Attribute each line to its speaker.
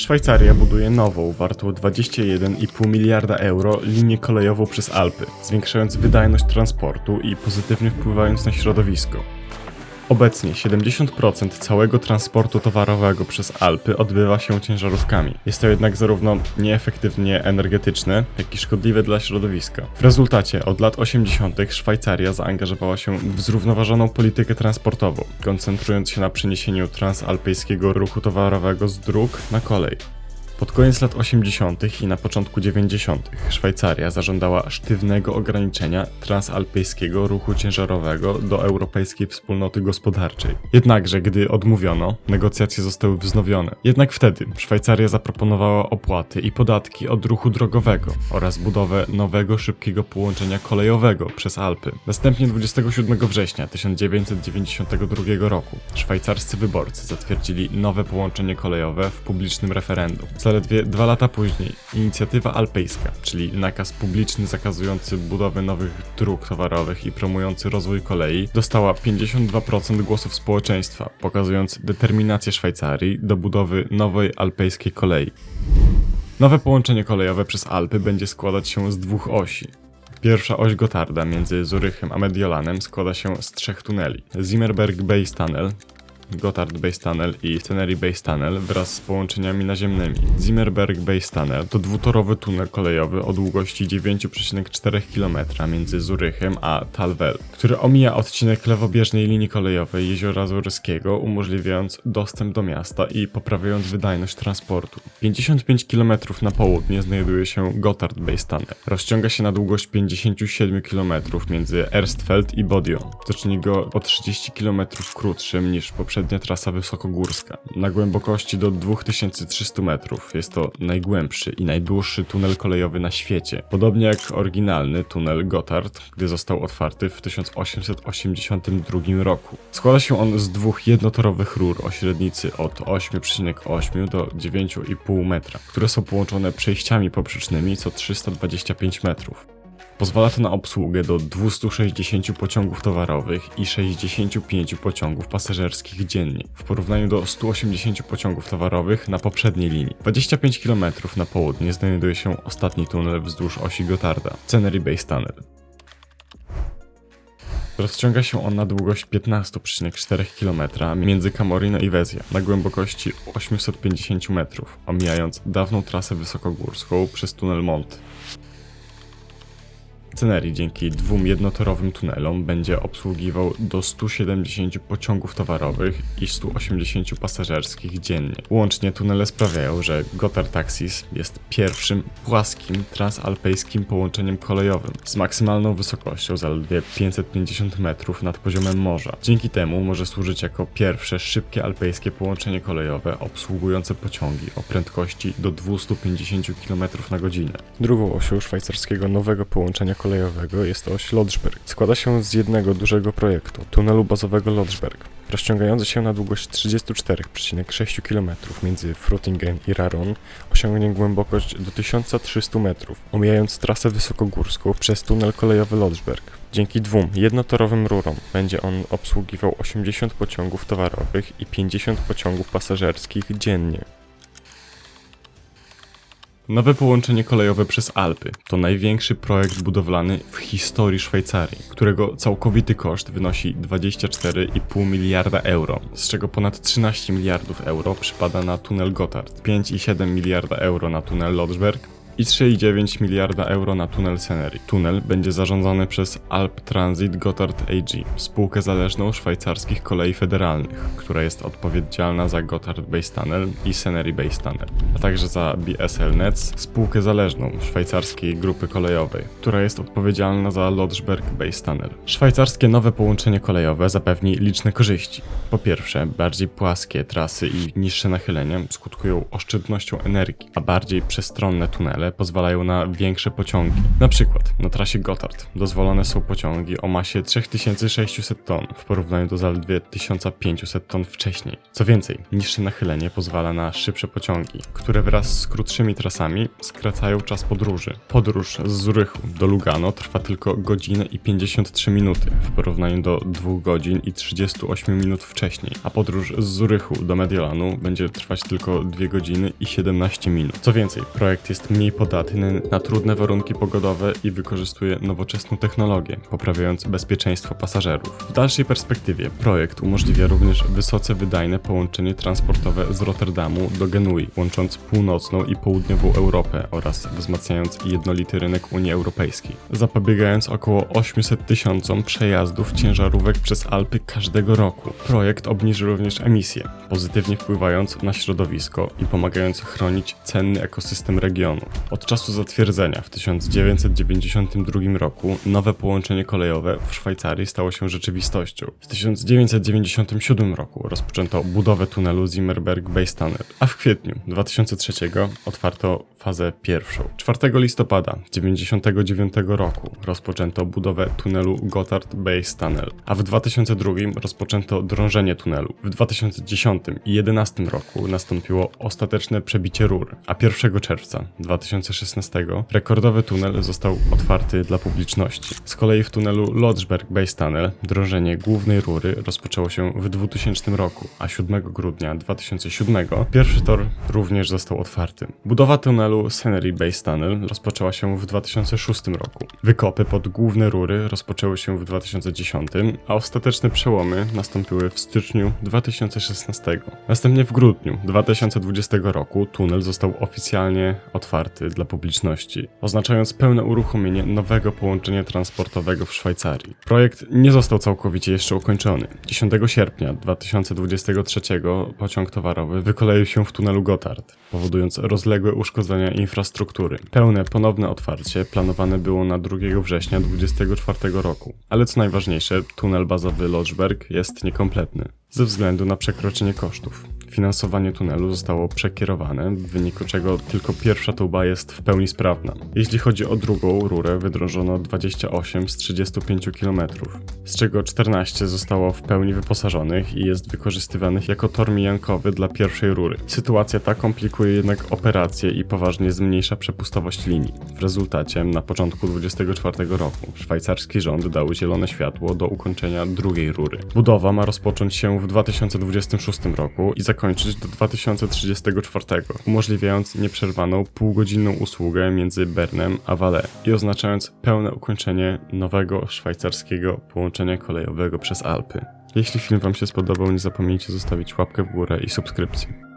Speaker 1: Szwajcaria buduje nową, wartą 21,5 miliarda euro, linię kolejową przez Alpy, zwiększając wydajność transportu i pozytywnie wpływając na środowisko. Obecnie 70% całego transportu towarowego przez Alpy odbywa się ciężarówkami. Jest to jednak zarówno nieefektywnie energetyczne, jak i szkodliwe dla środowiska. W rezultacie od lat 80. Szwajcaria zaangażowała się w zrównoważoną politykę transportową, koncentrując się na przeniesieniu transalpejskiego ruchu towarowego z dróg na kolej. Pod koniec lat 80. i na początku 90. Szwajcaria zażądała sztywnego ograniczenia transalpejskiego ruchu ciężarowego do Europejskiej Wspólnoty Gospodarczej. Jednakże, gdy odmówiono, negocjacje zostały wznowione. Jednak wtedy Szwajcaria zaproponowała opłaty i podatki od ruchu drogowego oraz budowę nowego szybkiego połączenia kolejowego przez Alpy. Następnie 27 września 1992 roku szwajcarscy wyborcy zatwierdzili nowe połączenie kolejowe w publicznym referendum. Zaledwie dwa lata później inicjatywa alpejska, czyli nakaz publiczny zakazujący budowy nowych dróg towarowych i promujący rozwój kolei, dostała 52% głosów społeczeństwa, pokazując determinację Szwajcarii do budowy nowej alpejskiej kolei. Nowe połączenie kolejowe przez Alpy będzie składać się z dwóch osi. Pierwsza oś Gotarda między Zurychem a Mediolanem składa się z trzech tuneli. Zimmerberg Base Tunnel, Gotthard Base Tunnel i Tenery Base Tunnel wraz z połączeniami naziemnymi. Zimmerberg Base Tunnel to dwutorowy tunel kolejowy o długości 9,4 km między Zurychem a Talwel, który omija odcinek lewobieżnej linii kolejowej Jeziora Zuryskiego, umożliwiając dostęp do miasta i poprawiając wydajność transportu. 55 km na południe znajduje się Gotthard Base Tunnel. Rozciąga się na długość 57 km między Erstfeld i Bodion, co czyni go o 30 km krótszym niż poprzednia trasa wysokogórska. Na głębokości do 2300 metrów jest to najgłębszy i najdłuższy tunel kolejowy na świecie. Podobnie jak oryginalny tunel Gotthard, gdy został otwarty w 1882 roku. Składa się on z dwóch jednotorowych rur o średnicy od 8,8 do 9,5 metra, które są połączone przejściami poprzecznymi co 325 metrów. Pozwala to na obsługę do 260 pociągów towarowych i 65 pociągów pasażerskich dziennie, w porównaniu do 180 pociągów towarowych na poprzedniej linii. 25 km na południe znajduje się ostatni tunel wzdłuż osi Gotarda, Cenery Base Tunnel. Rozciąga się on na długość 15,4 km między Camorino i Vezia na głębokości 850 metrów, omijając dawną trasę wysokogórską przez tunel Mont. Scenerii dzięki dwóm jednotorowym tunelom będzie obsługiwał do 170 pociągów towarowych i 180 pasażerskich dziennie. Łącznie tunele sprawiają, że Gotthard Taxis jest pierwszym płaskim transalpejskim połączeniem kolejowym z maksymalną wysokością zaledwie 550 metrów nad poziomem morza. Dzięki temu może służyć jako pierwsze szybkie alpejskie połączenie kolejowe obsługujące pociągi o prędkości do 250 km na godzinę. Drugą osią szwajcarskiego nowego połączenia kolejowego jest oś Lodsberg. Składa się z jednego dużego projektu, tunelu bazowego Lodsberg, rozciągający się na długość 34,6 km między Frutingen i Raron, osiągnie głębokość do 1300 metrów, omijając trasę wysokogórską przez tunel kolejowy Lodsberg. Dzięki dwóm jednotorowym rurom będzie on obsługiwał 80 pociągów towarowych i 50 pociągów pasażerskich dziennie. Nowe połączenie kolejowe przez Alpy to największy projekt budowlany w historii Szwajcarii, którego całkowity koszt wynosi 24,5 miliarda euro, z czego ponad 13 miliardów euro przypada na tunel Gotthard, 5,7 miliarda euro na tunel Lodsberg i 3,9 miliarda euro na tunel Senery. Tunel będzie zarządzany przez Alp Transit Gotthard AG, spółkę zależną szwajcarskich kolei federalnych, która jest odpowiedzialna za Gotthard Base Tunnel i Senery Base Tunnel, a także za BSL Netz, spółkę zależną szwajcarskiej grupy kolejowej, która jest odpowiedzialna za Lodsberg Base Tunnel. Szwajcarskie nowe połączenie kolejowe zapewni liczne korzyści. Po pierwsze, bardziej płaskie trasy i niższe nachylenia skutkują oszczędnością energii, a bardziej przestronne tunele pozwalają na większe pociągi. Na przykład na trasie Gotthard dozwolone są pociągi o masie 3600 ton w porównaniu do zaledwie 1500 ton wcześniej. Co więcej, niższe nachylenie pozwala na szybsze pociągi, które wraz z krótszymi trasami skracają czas podróży. Podróż z Zurychu do Lugano trwa tylko godzinę i 53 minuty w porównaniu do 2 godzin i 38 minut wcześniej, a podróż z Zurychu do Mediolanu będzie trwać tylko 2 godziny i 17 minut. Co więcej, projekt jest mniej podatny na trudne warunki pogodowe i wykorzystuje nowoczesną technologię, poprawiając bezpieczeństwo pasażerów. W dalszej perspektywie projekt umożliwia również wysoce wydajne połączenie transportowe z Rotterdamu do Genui, łącząc północną i południową Europę oraz wzmacniając jednolity rynek Unii Europejskiej, zapobiegając około 800 tysiącom przejazdów ciężarówek przez Alpy każdego roku. Projekt obniży również emisje, pozytywnie wpływając na środowisko i pomagając chronić cenny ekosystem regionu. Od czasu zatwierdzenia w 1992 roku nowe połączenie kolejowe w Szwajcarii stało się rzeczywistością. W 1997 roku rozpoczęto budowę tunelu Zimmerberg-Base a w kwietniu 2003 otwarto fazę pierwszą. 4 listopada 1999 roku rozpoczęto budowę tunelu Gotthard Base Tunnel, a w 2002 rozpoczęto drążenie tunelu. W 2010 i 2011 roku nastąpiło ostateczne przebicie rur, a 1 czerwca 2016 rekordowy tunel został otwarty dla publiczności. Z kolei w tunelu Lodzberg Base Tunnel drążenie głównej rury rozpoczęło się w 2000 roku, a 7 grudnia 2007 pierwszy tor również został otwarty. Budowa tunelu Scenery Base Tunnel rozpoczęła się w 2006 roku. Wykopy pod główne rury rozpoczęły się w 2010, a ostateczne przełomy nastąpiły w styczniu 2016. Następnie w grudniu 2020 roku tunel został oficjalnie otwarty dla publiczności, oznaczając pełne uruchomienie nowego połączenia transportowego w Szwajcarii. Projekt nie został całkowicie jeszcze ukończony. 10 sierpnia 2023 pociąg towarowy wykoleił się w tunelu Gotthard, powodując rozległe uszkodzenia infrastruktury. Pełne ponowne otwarcie planowane było na 2 września 2024 roku, ale co najważniejsze, tunel bazowy Lodzberg jest niekompletny ze względu na przekroczenie kosztów. Finansowanie tunelu zostało przekierowane, w wyniku czego tylko pierwsza tuba jest w pełni sprawna. Jeśli chodzi o drugą rurę, wydrążono 28 z 35 km, z czego 14 zostało w pełni wyposażonych i jest wykorzystywanych jako tor mijankowy dla pierwszej rury. Sytuacja ta komplikuje jednak operację i poważnie zmniejsza przepustowość linii. W rezultacie, na początku 2024 roku, szwajcarski rząd dał zielone światło do ukończenia drugiej rury. Budowa ma rozpocząć się w 2026 roku i zakończyć do 2034, umożliwiając nieprzerwaną półgodzinną usługę między Bernem a Valais i oznaczając pełne ukończenie nowego szwajcarskiego połączenia kolejowego przez Alpy. Jeśli film Wam się spodobał, nie zapomnijcie zostawić łapkę w górę i subskrypcję.